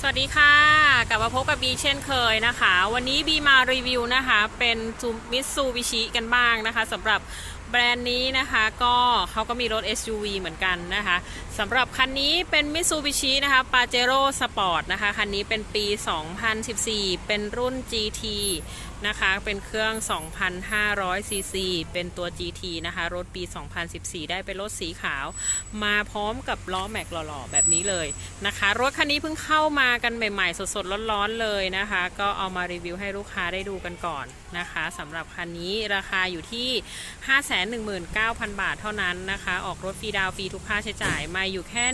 สวัสดีค่ะ กลับมาพบกับบีเช่นเคยนะคะ วันนี้บีมารีวิวนะคะ เป็นมิตซูบิชิกันบ้างนะคะสำหรับแบรนด์นี้นะคะก็เขาก็มีรถ SUV เหมือนกันนะคะสำหรับคันนี้เป็น Mitsubishi นะคะ Pajero Sport นะคะคันนี้เป็นปี 2014 เป็นรุ่น GT นะคะเป็นเครื่อง 2,500 ซีซี เป็นตัว GT นะคะ รถปี 2014 ได้เป็นรถสีขาว มาพร้อมกับล้อแม็กหล่อๆ แบบนี้เลยนะคะ รถคันนี้เพิ่งเข้ามากันใหม่ๆ สดๆ ร้อนๆ เลยนะคะ ก็เอามารีวิวให้ลูกค้าได้ดูกันก่อนนะคะสำหรับคันนี้ราคาอยู่ที่1,19,000 บาทเท่านั้นนะคะ ออกรถฟรีดาวฟรีทุกค่าใช้จ่ายมาอยู่แค่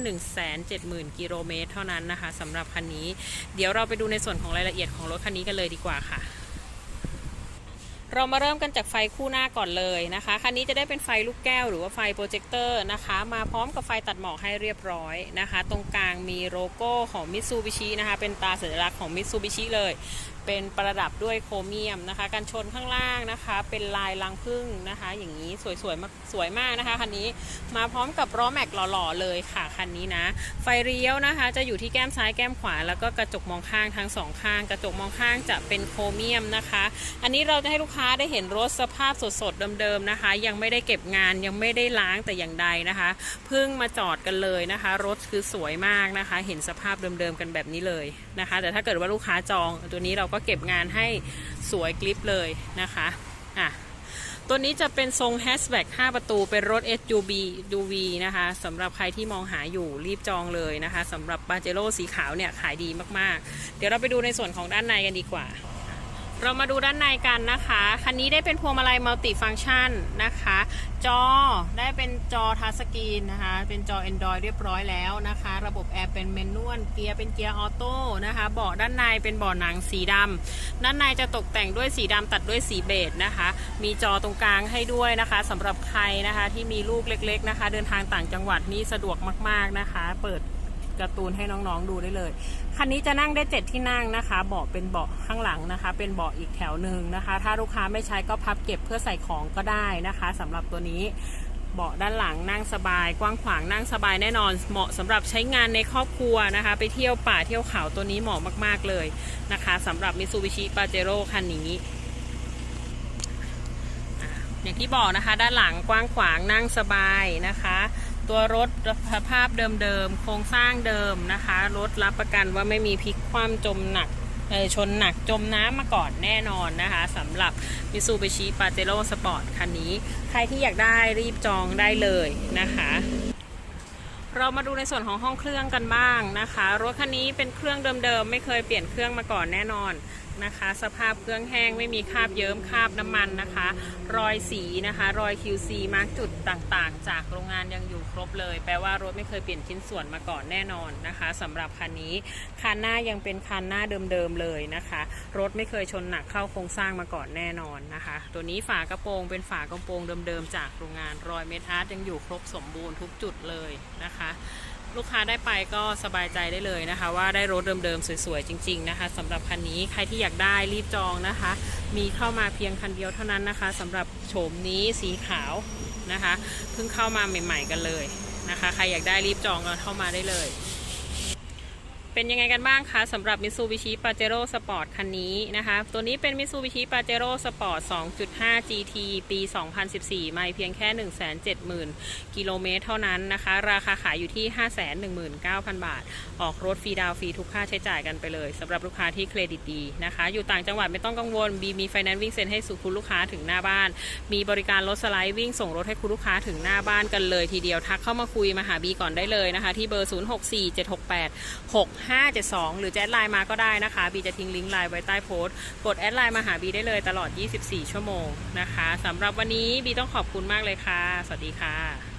170,000 กิโลเมตรเท่านั้นนะคะสำหรับคันนี้ เดี๋ยวเราไปดูในส่วนของรายละเอียดของรถคันนี้กันเลยดีกว่าค่ะ เรามาเริ่มกันจากไฟคู่หน้าก่อนเลยนะคะ คันนี้จะได้เป็นไฟลูกแก้วหรือว่าไฟโปรเจคเตอร์นะคะ มาพร้อมกับไฟตัดหมอกให้เรียบร้อยนะคะ ตรงกลางมีโลโก้ของมิ t ซูบิชินะคะ เป็นตราสัญลักษณ์ของมิ t ซูบิชิเลย เป็นประดับด้วยโครเมียมนะคะ กันชนข้างล่างนะคะ เป็นลายรังผึ้งนะคะ อย่างนี้สวยๆมากสวยมากนะคะคันนี้ มาพร้อมกับล้อแม็กหล่อๆเลยค่ะคันนี้นะ ไฟเลี้ยวนะคะ จะอยู่ที่แก้มซ้ายแก้มขวา แล้วก็กระจกมองข้างทั้งสองข้าง กระจกมองข้างจะเป็นโครเมียมนะคะ อันนี้เราจะให้ลูกค้าได้เห็นรถสภาพสดๆเดิมๆนะคะ ยังไม่ได้เก็บงานยังไม่ได้ล้างแต่อย่างใดนะคะเพิ่งมาจอดกันเลยนะคะ รถคือสวยมากนะคะ เห็นสภาพเดิมๆกันแบบนี้เลยนะคะ แต่ถ้าเกิดว่าลูกค้าจอง ตัวนี้เราก็เก็บงานให้สวยกลิปเลยนะคะอะตัวนี้จะเป็นทรงแฮชแบ็ก5ประตู เป็นรถ SUV UV นะคะสำหรับใครที่มองหาอยู่รีบจองเลยนะคะสำหรับ b a j e r o สีขาวเนี่ยขายดีมากๆ เดี๋ยวเราไปดูในส่วนของด้านในกันดีกว่า เรามาดูด้านในกันนะคะ คันนี้ได้เป็นพวงมาลัยมัลติฟัง c t ชันนะคะ จอได้เป็นจอทัชสกรีนนะคะ เป็นจอ Android เรียบร้อยแล้วนะคะ ระบบแอร์เป็นเมนนวลเกียร์เป็นเกียร์ออโต้นะคะเบาะด้านในเป็นเบาะหนังสีดำด้านในจะตกแต่งด้วยสีดำตัดด้วยสีเบจนะคะ มีจอตรงกลางให้ด้วยนะคะสำหรับใครนะคะที่มีลูกเล็ก ๆนะคะ เดินทางต่างจังหวัดนี่สะดวกมาก ๆนะคะ เปิด การ์ตูนให้น้องๆดูได้เลย คันนี้จะนั่งได้เจ็ดที่นั่งนะคะ เบาะเป็นเบาะข้างหลังนะคะ เป็นเบาะอีกแถวหนึ่งนะคะ ถ้าลูกค้าไม่ใช้ก็พับเก็บเพื่อใส่ของก็ได้นะคะสำหรับตัวนี้เบาะด้านหลังนั่งสบาย กว้างขวางนั่งสบายแน่นอน เหมาะสำหรับใช้งานในครอบครัวนะคะ ไปเที่ยวป่าเที่ยวเขาตัวนี้เหมาะมากๆเลยนะคะสำหรับ Mitsubishi Pajero คันนี้อย่างที่บอกนะคะ ด้านหลังกว้างขวางนั่งสบายนะคะ ตัวรถสภาพเดิมๆ โครงสร้างเดิมนะคะ รถรับประกันว่าไม่มีพลิกคว่ำจมหนักชนหนักจมน้ำมาก่อนแน่นอนนะคะสำหรับ Mitsubishi Pajero Sport คันนี้ ใครที่อยากได้รีบจองได้เลยนะคะ เรามาดูในส่วนของห้องเครื่องกันบ้างนะคะ รถคันนี้เป็นเครื่องเดิมๆ ไม่เคยเปลี่ยนเครื่องมาก่อนแน่นอนนะคะ สภาพเครื่องแห้งไม่มีคราบเยิ้มคราบน้ำมันนะคะ รอยสีนะคะ รอย QC มาร์กจุดต่างๆ จากโรงงานยังอยู่ครบเลย แปลว่ารถไม่เคยเปลี่ยนชิ้นส่วนมาก่อนแน่นอนนะคะสำหรับคันนี้คันหน้ายังเป็นคันหน้าเดิมๆเลยนะคะ รถไม่เคยชนหนักเข้าโครงสร้างมาก่อนแน่นอนนะคะ ตัวนี้ฝากระโปรงเป็นฝากระโปรงเดิมๆจากโรงงานรอยเมทัลยังอยู่ครบสมบูรณ์ทุกจุดเลยนะคะลูกค้าได้ไปก็สบายใจได้เลยนะคะ ว่าได้รถเดิมๆสวยๆจริง ๆนะคะสำหรับคันนี้ใครที่อยากได้รีบจองนะคะ มีเข้ามาเพียงคันเดียวเท่านั้นนะคะสำหรับโฉมนี้สีขาวนะคะเพิ่งเข้ามาใหม่ ๆ กันเลยนะคะ ใครอยากได้รีบจองก็เข้ามาได้เลย เป็นยังไงกันบ้างคะสำหรับ Mitsubishi Pajero Sport คันนี้นะคะ ตัวนี้เป็น Mitsubishi Pajero Sport 2.5 GT ปี 2014 ไม่เพียงแค่ 170,000 กิโลเมตรเท่านั้นนะคะ ราคาขายอยู่ที่ 519,000 บาท ออกรถฟรีดาวฟรีทุกค่าใช้จ่ายกันไปเลยสำหรับลูกค้าที่เครดิตดีนะคะ อยู่ต่างจังหวัดไม่ต้องกังวล บีมีไฟแนนซ์วิ่งเซ็นให้สู่คุณลูกค้าถึงหน้าบ้าน มีบริการรถสไลด์วิ่งส่งรถให้คุณลูกค้าถึงหน้าบ้านกันเลยทีเดียวทักเข้ามาคุยมาหาบีก่อนได้เลยนะคะที่เบอร์ 064768 572 หรือแอดไลน์มาก็ได้นะคะ บีจะทิ้งลิงก์ไลน์ไว้ใต้โพสต์ กดแอดไลน์มาหาบีได้เลยตลอด 24 ชั่วโมงนะคะสำหรับวันนี้บีต้องขอบคุณมากเลยค่ะ สวัสดีค่ะ